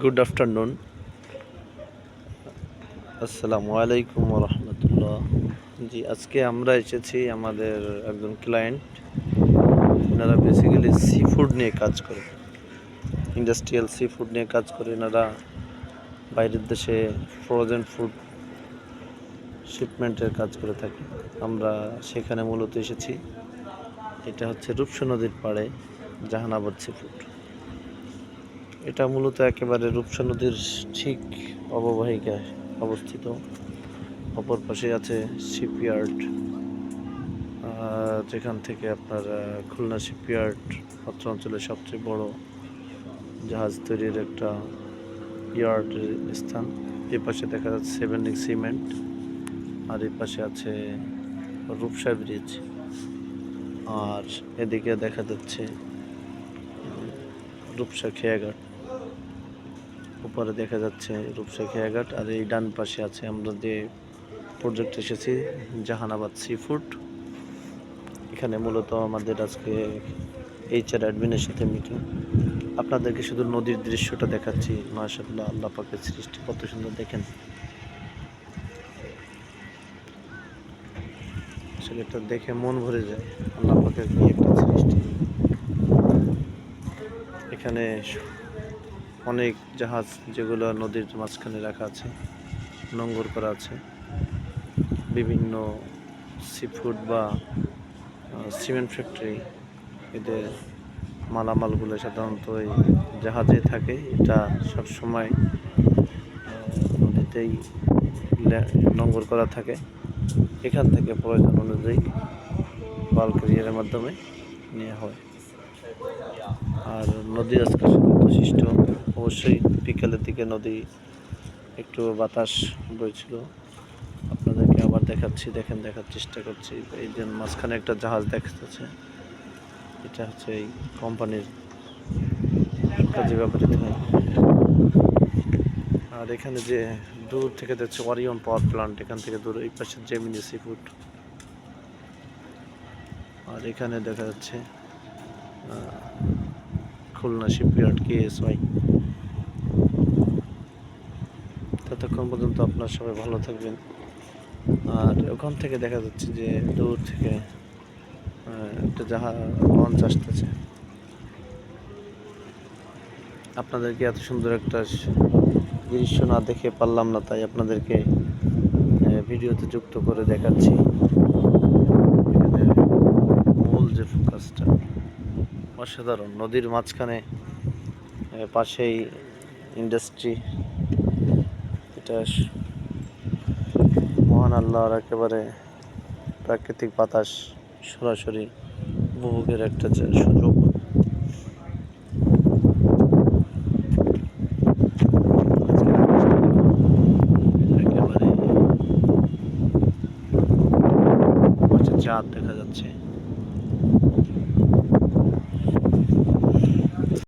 Good afternoon আসসালামু আলাইকুম রহমতুল্লাহ জি আজকে আমরা এসেছি আমাদের একজন ক্লায়েন্ট এনারা বেসিক্যালি সি ফুড নিয়ে কাজ করে। ইন্ডাস্ট্রিয়াল সি ফুড নিয়ে কাজ করে। এনারা বাইরের দেশে ফ্রোজেন ফুড শিপমেন্টের কাজ করে থাকে আমরা সেখানে মূলত এসেছি। এটা হচ্ছে রূপসা নদীর পাড়ে, জাহানাবাদ সি ফুড এটা মূলত একেবারে রূপসা নদীর ঠিক অববাহিকায় অবস্থিত। অপর পাশে আছে শিপইয়ার্ড। যেখান থেকে আপনার খুলনা শিপইয়ার্ড অত্র অঞ্চলের সবচেয়ে বড় জাহাজ তৈরির একটা ইয়ার্ডের স্থান। এ পাশে দেখা যাচ্ছে সেভেন্ডিং সিমেন্ট আর এই পাশে আছে রূপসা ব্রিজ। আর এদিকে দেখা যাচ্ছে রূপসা খেয়াঘাট। উপরে দেখা যাচ্ছে রূপসা খেয়াঘাট আর এই ডান পাশে আছে আমরা যে প্রজেক্ট এসেছি, জাহানাবাদ সি ফুড এখানে মূলত আমাদের আজকে এইচআর অ্যাডমিনের সাথে মিটিং আপনাদেরকে শুধু নদীর দৃশ্যটা দেখাচ্ছি, মাশাআল্লাহ, আল্লাহ পাকের সৃষ্টি, কত সুন্দর দেখেন। এটা দেখে মন ভরে যায়, আল্লাহ পাকের কি একটা সৃষ্টি। এখানে অনেক জাহাজ যেগুলো নদীর মাঝখানে রাখা আছে নোঙ্গর করা আছে। বিভিন্ন সি ফুড বা সিমেন্ট ফ্যাক্টরি এদের মালামালগুলো সাধারণত এই জাহাজে থাকে। এটা সব সময় নদীতেই নোঙ্গর করা থাকে। এখান থেকে প্রয়োজন অনুযায়ী বাল রিয়ারের মাধ্যমে নেওয়া হয়। আর নদী আজকে শান্তশিষ্ট অবশ্যই বিকালের দিকে নদী একটু বাতাস বইছিল। আপনাদেরকে আবার দেখাচ্ছি, দেখেন দেখার চেষ্টা করছি। এই যে মাঝখানে একটা জাহাজ দেখাচ্ছে, এটা হচ্ছে এই কোম্পানির কাজে ব্যবহৃত হয়। আর এখানে যে দূর থেকে দেখছে ওয়ারিয়ন পাওয়ার প্লান্ট, এখান থেকে দূর এই পাশে জেমিনি সি ফুড। আর এখানে দেখা যাচ্ছে খুলনা শিপইয়ার্ড কেএসওয়াই ততক্ষণ পর্যন্ত আপনার সবাই ভালো থাকবেন। আর ওখান থেকে দেখা যাচ্ছে যে দূর থেকে একটা জাহাজ লঞ্চ আসতেছে। আপনাদেরকে এত সুন্দর একটা দৃশ্য না দেখে পারলাম না, তাই আপনাদেরকে ভিডিওতে যুক্ত করে দেখাচ্ছি। মূল যে ফোকাসটা, অসাধারণ। নদীর মাঝখানে পাশেই ইন্ডাস্ট্রি। এটা স- মহান আল্লাহর একেবারে প্রাকৃতিক বাতাস সরাসরি উপভোগের একটা সুযোগ। চাঁদ দেখা যাচ্ছে।